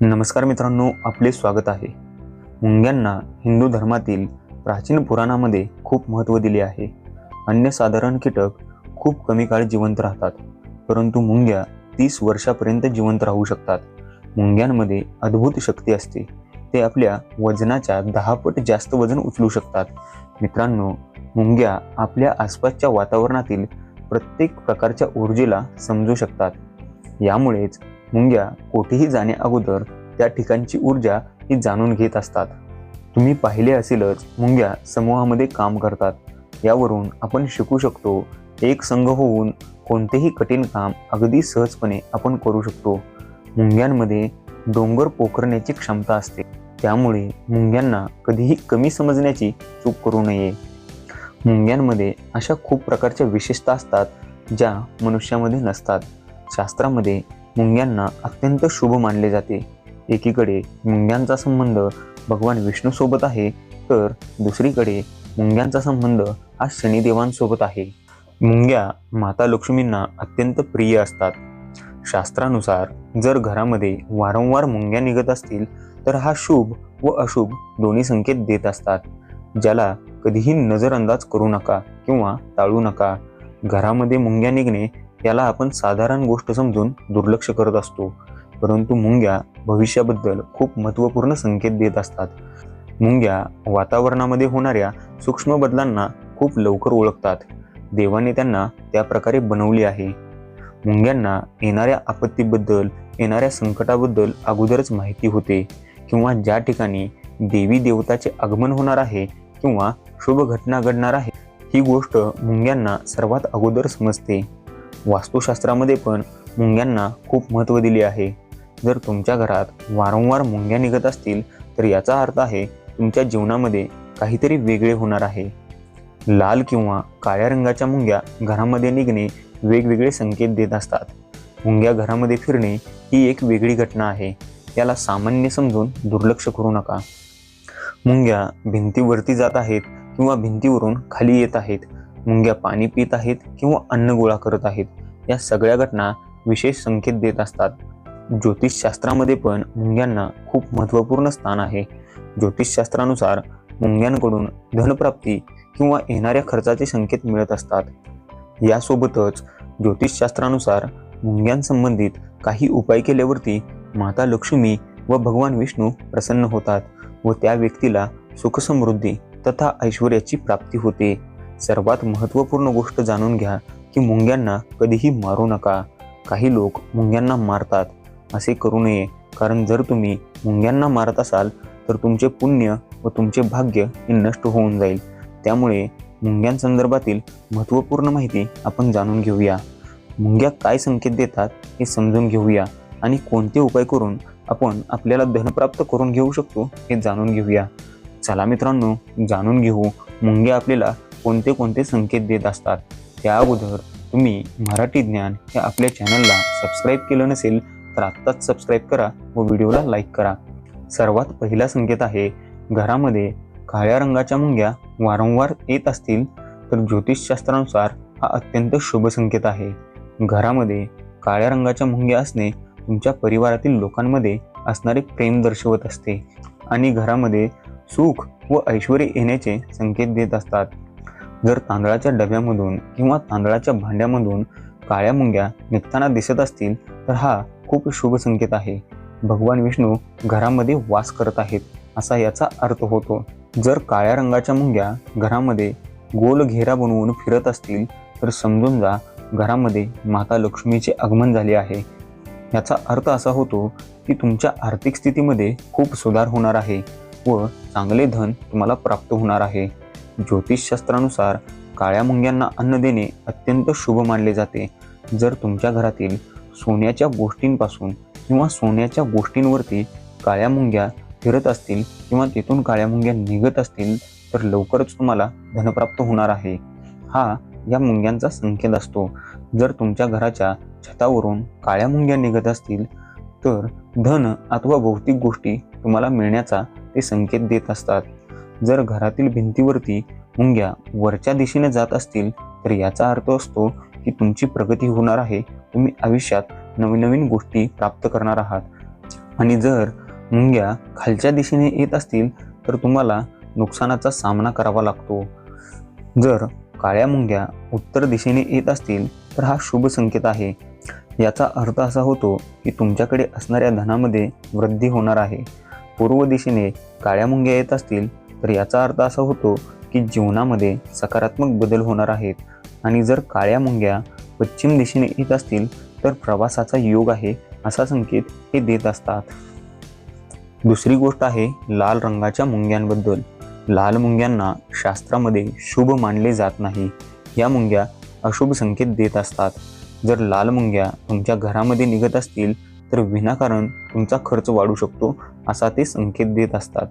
नमस्कार मित्रांनो आपले स्वागत आहे. मुंग्यांना हिंदू धर्मातील प्राचीन पुराणामध्ये खूप महत्त्व दिले आहे. अन्य साधारण कीटक खूप कमी काळ जिवंत राहतात परंतु मुंग्या तीस वर्षापर्यंत जिवंत राहू शकतात. मुंग्यांमध्ये अद्भुत शक्ती असते. ते आपल्या वजनाच्या दहा पट जास्त वजन उचलू शकतात. मित्रांनो मुंग्या आपल्या आसपासच्या वातावरणातील प्रत्येक प्रकारच्या ऊर्जेला समजू शकतात. यामुळेच मुंग्या कोठेही जाण्या अगोदर त्या ठिकाणची ऊर्जा ही जाणून घेत असतात. तुम्ही पाहिले असेलच मुंग्या समूहामध्ये काम करतात. यावरून आपण शिकू शकतो एक संघ होऊन कोणतेही कठीण काम अगदी सहजपणे आपण करू शकतो. मुंग्यांमध्ये डोंगर पोखरण्याची क्षमता असते. त्यामुळे मुंग्यांना कधीही कमी समजण्याची चूक करू नये. मुंग्यांमध्ये अशा खूप प्रकारच्या विशेषता असतात ज्या मनुष्यामध्ये नसतात. शास्त्रामध्ये मुंग्यांना अत्यंत शुभ मानले जाते. एकीकडे मुंग्यांचा संबंध भगवान विष्णूसोबत आहे तर दुसरीकडे मुंग्यांचा संबंध हा शनिदेवांसोबत आहे. मुंग्या माता लक्ष्मींना अत्यंत प्रिय असतात. शास्त्रानुसार जर घरामध्ये वारंवार मुंग्या निघत असतील तर हा शुभ व अशुभ दोन्ही संकेत देत असतात ज्याला कधीही नजरअंदाज करू नका किंवा टाळू नका. घरामध्ये मुंग्या निघणे याला आपण साधारण गोष्ट समजून दुर्लक्ष करत असतो. परंतु मुंग्या भविष्याबद्दल खूप महत्त्वपूर्ण संकेत देत असतात. मुंग्या वातावरणामध्ये होणाऱ्या सूक्ष्म बदलांना खूप लवकर ओळखतात. देवाने त्यांना त्या प्रकारे बनवली आहे. मुंग्यांना येणाऱ्या आपत्तीबद्दल येणाऱ्या संकटाबद्दल अगोदरच माहिती होते किंवा ज्या ठिकाणी देवी देवताचे आगमन होणार आहे किंवा शुभ घटना घडणार आहे ही गोष्ट मुंग्यांना सर्वात अगोदर समजते. वास्तुशास्त्रामध्ये पण मुंग्यांना खूप महत्त्व दिले आहे. जर तुमच्या घरात वारंवार मुंग्या निघत असतील तर याचा अर्थ आहे तुमच्या जीवनामध्ये काहीतरी वेगळे होणार आहे. लाल किंवा काळ्या रंगाच्या मुंग्या घरामध्ये निघणे वेगवेगळे संकेत देत असतात. मुंग्या घरामध्ये फिरणे ही एक वेगळी घटना आहे. याला सामान्य समजून दुर्लक्ष करू नका. मुंग्या भिंतीवरती जात आहेत किंवा भिंतीवरून खाली येत आहेत. मुंग्या पाणी पित आहेत किंवा अन्न गोळा करत आहेत. या सगळ्या घटना विशेष संकेत देत असतात. ज्योतिषशास्त्रामध्ये पण मुंग्यांना खूप महत्त्वपूर्ण स्थान आहे. ज्योतिषशास्त्रानुसार मुंग्यांकडून धनप्राप्ती किंवा येणाऱ्या खर्चाचे संकेत मिळत असतात. यासोबतच ज्योतिषशास्त्रानुसार मुंग्यांसंबंधित काही उपाय केल्यावरती माता लक्ष्मी व भगवान विष्णू प्रसन्न होतात व त्या व्यक्तीला सुखसमृद्धी तथा ऐश्वर्याची प्राप्ती होते. सर्वात महत्त्वपूर्ण गोष्ट जाणून घ्या की मुंग्यांना कधीही मारू नका. काही लोक मुंग्यांना मारतात. असे करू नये. कारण जर तुम्ही मुंग्यांना मारत असाल तर तुमचे पुण्य व तुमचे भाग्य हे नष्ट होऊन जाईल. त्यामुळे मुंग्यांसंदर्भातील महत्त्वपूर्ण माहिती आपण जाणून घेऊया. मुंग्या काय संकेत देतात हे समजून घेऊया आणि कोणते उपाय करून आपण आपल्याला धनप्राप्त करून घेऊ शकतो हे जाणून घेऊया. चला मित्रांनो जाणून घेऊ मुंग्या आपल्याला कोणते कोणते संकेत देत असतात. त्या अगोदर तुम्ही मराठी ज्ञान या आपल्या चॅनलला सबस्क्राईब केलं नसेल तर आत्ताच सबस्क्राईब करा व व्हिडिओला लाईक करा. सर्वात पहिला संकेत आहे घरामध्ये काळ्या रंगाच्या मुंग्या वारंवार येत असतील तर ज्योतिषशास्त्रानुसार हा अत्यंत शुभ संकेत आहे. घरामध्ये काळ्या रंगाच्या मुंग्या असणे तुमच्या परिवारातील लोकांमध्ये असणारे प्रेम दर्शवत असते आणि घरामध्ये सुख व ऐश्वर येण्याचे संकेत देत असतात. जर तांदळाच्या डब्यामधून किंवा तांदळाच्या भांड्यामधून काळ्या मुंग्या निघताना दिसत असतील तर हा खूप शुभ संकेत आहे. भगवान विष्णू घरामध्ये वास करत आहेत असा याचा अर्थ होतो. जर काळ्या रंगाच्या मुंग्या घरामध्ये गोल घेरा बनवून फिरत असतील तर समजून जा घरामध्ये माता लक्ष्मीचे आगमन झाले आहे. याचा अर्थ असा होतो की तुमच्या आर्थिक स्थितीमध्ये खूप सुधार होणार आहे व चांगले धन तुम्हाला प्राप्त होणार आहे. ज्योतिषशास्त्रानुसार काळ्या मुंग्यांना अन्न देणे अत्यंत शुभ मानले जाते. जर तुमच्या घरातील सोन्याच्या गोष्टींपासून किंवा सोन्याच्या गोष्टींवरती काळ्या मुंग्या फिरत असतील किंवा तिथून काळ्या मुंग्या निघत असतील तर लवकरच तुम्हाला धनप्राप्त होणार आहे. हा या मुंग्यांचा संकेत असतो. जर तुमच्या घराच्या छतावरून काळ्या मुंग्या निघत असतील तर धन अथवा भौतिक गोष्टी तुम्हाला मिळण्याचा ते संकेत देत असतात. जर घरातील भिंतीवरती मुंग्या वरच्या दिशेने जात असतील तर याचा अर्थ असतो की तुमची प्रगती होणार आहे. तुम्ही आयुष्यात नवीन नवीन गोष्टी प्राप्त करणार आहात. आणि जर मुंग्या खालच्या दिशेने येत असतील तर तुम्हाला नुकसानाचा सामना करावा लागतो. जर काळ्या मुंग्या उत्तर दिशेने येत असतील तर हा शुभ संकेत आहे. याचा अर्थ असा होतो की तुमच्याकडे असणाऱ्या धनामध्ये वृद्धी होणार आहे. पूर्व दिशेने काळ्या मुंग्या येत असतील तर याचा अर्थ असा होतो की जीवनामध्ये सकारात्मक बदल होणार आहेत. आणि जर काळ्या मुंग्या पश्चिम दिशेने येत असतील तर प्रवासाचा योग आहे असा संकेत हे देत असतात. दुसरी गोष्ट आहे लाल रंगाच्या मुंग्यांबद्दल. लाल मुंग्यांना शास्त्रामध्ये शुभ मानले जात नाही. या मुंग्या अशुभ संकेत देत असतात. जर लाल मुंग्या तुमच्या घरामध्ये निघत असतील तर विनाकारण तुमचा खर्च वाढू शकतो असा ते संकेत देत असतात.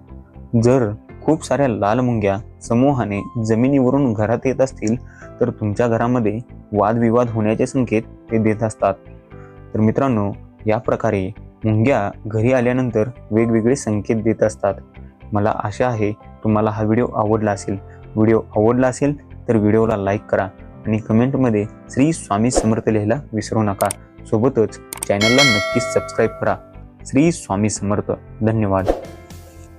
जर खूप साऱ्या लाल मुंग्या समूहाने जमिनीवरून घरात येत असतील तर तुमच्या घरामध्ये वादविवाद होण्याचे संकेत ते देत असतात. तर मित्रांनो या प्रकारे मुंग्या घरी आल्यानंतर वेगवेगळे संकेत देत असतात. मला आशा आहे तुम्हाला हा व्हिडिओ आवडला असेल. व्हिडिओ आवडला असेल तर व्हिडिओला लाईक करा आणि कमेंटमध्ये श्री स्वामी समर्थ लिहायला विसरू नका. सोबतच चॅनलला नक्कीच सबस्क्राईब करा. श्री स्वामी समर्थ. धन्यवाद.